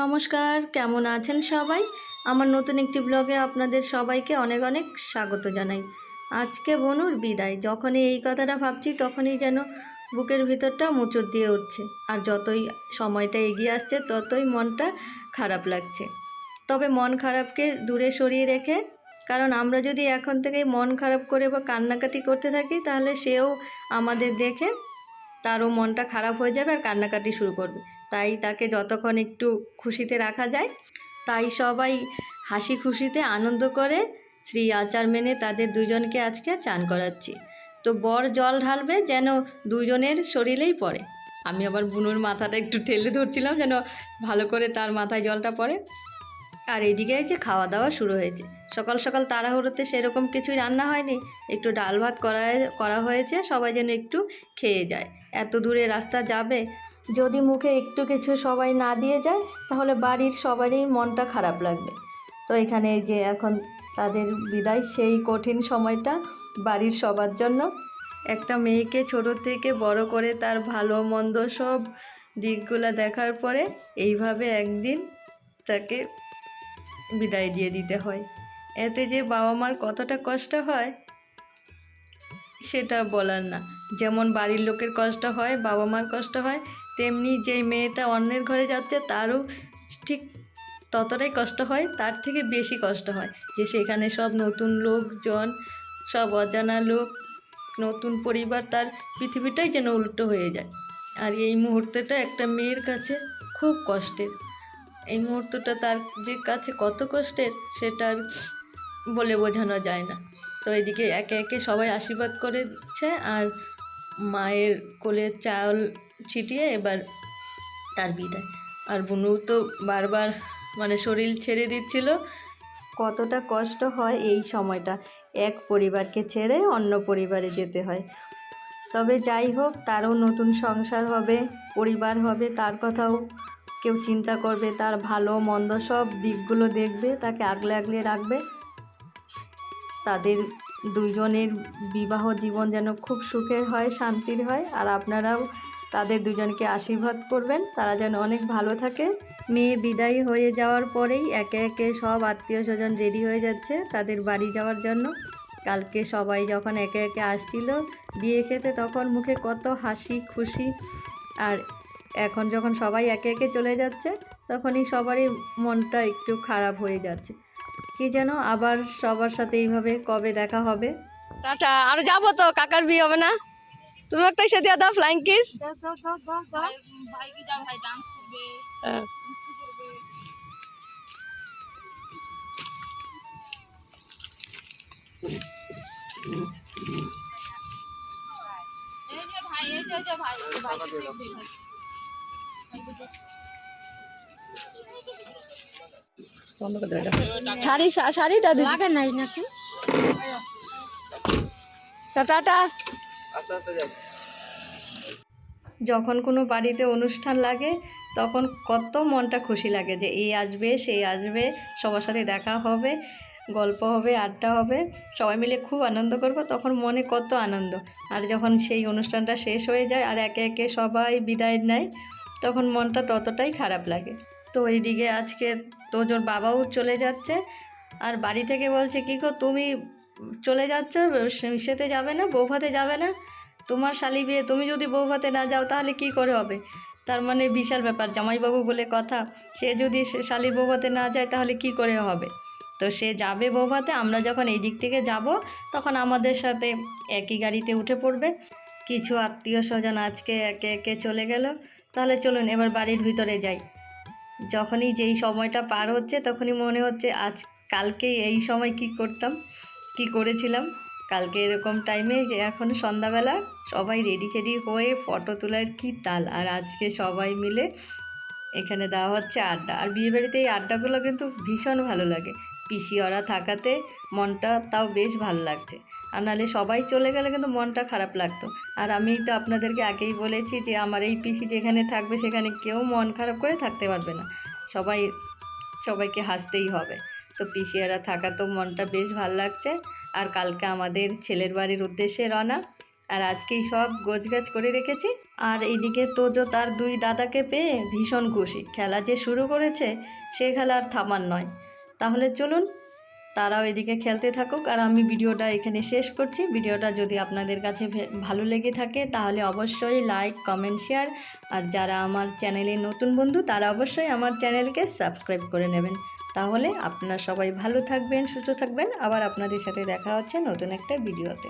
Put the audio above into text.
নমস্কার, কেমন আছেন সবাই? আমার নতুন একটি ব্লগে আপনাদের সবাইকে অনেক অনেক স্বাগত জানাই। আজকে বনুর বিদায়। যখনই এই কথাটা ভাবছি, তখনই যেন বুকের ভিতরটা মুচুর দিয়ে উঠছে। আর যতই সময়টা এগিয়ে আসছে, ততই মনটা খারাপ লাগছে। তবে মন খারাপকে দূরে সরিয়ে রেখে, কারণ আমরা যদি এখন থেকেই মন খারাপ করে বা কান্নাকাটি করতে থাকি, তাহলে সেও আমাদের দেখে তারও মনটা খারাপ হয়ে যাবে আর কান্নাকাটি শুরু করবে। তাই তাকে যতক্ষণ একটু খুশিতে রাখা যায়, তাই সবাই হাসি খুশিতে আনন্দ করে শ্রী আচার মেনে তাদের দুজনকে আজকে চান করাচ্ছি। তো বর জল ঢালবে যেন দুজনের শরীরেই পড়ে। আমি আবার বুনুর মাথাটা একটু ঠেলে ধরছিলাম যেন ভালো করে তার মাথায় জলটা পড়ে। আর এদিকে যে খাওয়া দাওয়া শুরু হয়েছে। সকাল সকাল তাড়াহুড়োতে সেরকম কিছুই রান্না হয়নি। একটু ডাল ভাত করা করা হয়েছে, সবাই যেন একটু খেয়ে যায়। এত দূরে রাস্তা যাবে যদি মুখে একটু কিছু সবাই না দিয়ে যায়, তাহলে বাড়ির সবারই মনটা খারাপ লাগবে। তো এখানে যে এখন তাদের বিদায়, সেই কঠিন সময়টা বাড়ির সবার জন্য। একটা মেয়েকে ছোট থেকে বড় করে তার ভালো, মন্দ সব দিকগুলো দেখার পরে এইভাবে একদিন তাকে বিদায় দিয়ে দিতে হয়। এতে যে বাবা মার কতটা কষ্ট হয়, সেটা বলার না। যেমন বাড়ির লোকের কষ্ট হয় বাবা মার কষ্ট হয় তেমনি যেই মেয়েটা অন্যের ঘরে যাচ্ছে, তারও ঠিক ততটাই কষ্ট হয়, তার থেকে বেশি কষ্ট হয়। যে সেখানে সব নতুন লোকজন, সব অজানা লোক, নতুন পরিবার, তার পৃথিবীটাই যেন উল্টো হয়ে যায়। আর এই মুহূর্তটা একটা মেয়ের কাছে খুব কষ্টের। এই মুহূর্তটা তার যে কাছে কত কষ্টের, সেটা বলে বোঝানো যায় না। তো এদিকে একে একে সবাই আশীর্বাদ করেছে, আর মায়ের কোলে চাল ছিটিয়ে এবার তার বিদায় আর বুনু তো বারবার মানে শরীর ছেড়ে দিচ্ছিল। কতটা কষ্ট হয় এই সময়টা। এক পরিবারকে ছেড়ে অন্য পরিবারে যেতে হয়। তবে যাই হোক, তারও নতুন সংসার হবে, পরিবার হবে, তার কথাও কেউ চিন্তা করবে, তার ভালো মন্দ সব দিকগুলো দেখবে, তাকে আগলে আগলে রাখবে। তাদের দুইজনের বিবাহ জীবন যেন খুব সুখের হয়, শান্তির হয়। আর আপনারাও তাদের দুজনকে আশীর্বাদ করবেন। তারা যেন অনেক ভালো থাকে। মেয়ে বিদায় হয়ে যাওয়ার পরেই একে একে সব আত্মীয় স্বজন রেডি হয়ে যাচ্ছে তাদের বাড়ি যাওয়ার জন্য। কালকে সবাই যখন একে একে আসছিল, বিয়ে খেতে তখন মুখে কত হাসি, খুশি। আর এখন যখন সবাই একে একে চলে যাচ্ছে, তখনই সবারই মনটা একটু খারাপ হয়ে যাচ্ছে। কি যেন আবার সবার সাথে এইভাবে কবে দেখা হবে? টাটা, আর যাব তো, কাকার বিয়ে হবে না? তুমি একটা এসে দিয়ে দাও ফ্লাইং কিস ভাই ভাইকে যা ভাই ডান্স করবে। মস্তি করবে এই যে ভাই এই যে এই যে ভাই এই ভাইকে দেখবে ভাই। শাড়ি শাড়িটা লাগে নাই নাকি? তা টাটা যখন কোনো বাড়িতে অনুষ্ঠান লাগে, তখন কত মনটা খুশি লাগে যে এই আসবে, সেই আসবে, সবার সাথে দেখা হবে, গল্প হবে, আড্ডা হবে, সবাই মিলে খুব আনন্দ করব, তখন মনে কত আনন্দ। আর যখন সেই অনুষ্ঠানটা শেষ হয়ে যায় আর একে একে সবাই বিদায় নেয়, তখন মনটা ততটাই খারাপ লাগে। তো এইদিকে আজকে তোজোর বাবাও চলে যাচ্ছে, আর বাড়ি থেকে বলছে, কি গো, তুমি চলে যাচ্ছ সেতে যাবে না, বৌভাতে যাবে না। তোমার শালি বিয়ে, তুমি যদি বৌভাতে না যাও, তাহলে কি করে হবে? তার মানে বিশাল ব্যাপার, জামাইবাবু বলে কথা, সে যদি সে শালির বৌভাতে না যায়, তাহলে কি করে হবে? তো সে যাবে বৌভাতে, আমরা যখন এই দিক থেকে যাব, তখন আমাদের সাথে একই গাড়িতে উঠে পড়বে। কিছু আত্মীয় স্বজন আজকে একে একে চলে গেল। তাহলে চলুন, এবার বাড়ির ভিতরে যাই। যখনই যেই সময়টা পার হচ্ছে, তখনই মনে হচ্ছে আজ কালকে এই সময় কি করতাম। কি করেছিলাম? কালকে এরকম টাইমে যে এখন সন্ধ্যাবেলা সবাই রেডি সেডি হয়ে ফটো তোলার কি তাল? আর আজকে সবাই মিলে এখানে দেওয়া হচ্ছে আড্ডা। আর বিয়েবাড়িতে এই আড্ডাগুলো কিন্তু ভীষণ ভালো লাগে। পিসিওরা থাকাতে মনটা তাও বেশ ভালো লাগছে। আর নাহলে সবাই চলে গেলে কিন্তু মনটা খারাপ লাগতো। আর আমি তো আপনাদেরকে আগেই বলেছি যে আমার এই পিসি যেখানে থাকবে সেখানে কেউ মন খারাপ করে থাকতে পারবে না। সবাই, সবাইকে হাসতেই হবে। তো পিসিয়ারা থাকা তো মনটা বেশ ভালো লাগছে। আর কালকে আমাদের ছেলের বাড়ির উদ্দেশ্যে রওনা। আর আজকেই সব গোছগাছ করে রেখেছি। আর এইদিকে তোজো তার দুই দাদাকে পেয়ে ভীষণ খুশি। খেলা যে শুরু করেছে, সে খেলা আর থামার নয়। তাহলে চলুন, তারাও এদিকে খেলতে থাকুক। আর আমি ভিডিওটা এখানে শেষ করছি। ভিডিওটা যদি আপনাদের কাছে ভালো লেগে থাকে, তাহলে অবশ্যই লাইক, কমেন্ট, শেয়ার। আর যারা আমার চ্যানেলে নতুন বন্ধু, তারা অবশ্যই আমার চ্যানেলকে সাবস্ক্রাইব করে নেবেন। তাহলে আপনারা সবাই ভালো থাকবেন, সুস্থ থাকবেন। আবার আপনাদের সাথে দেখা হচ্ছে নতুন একটা ভিডিওতে।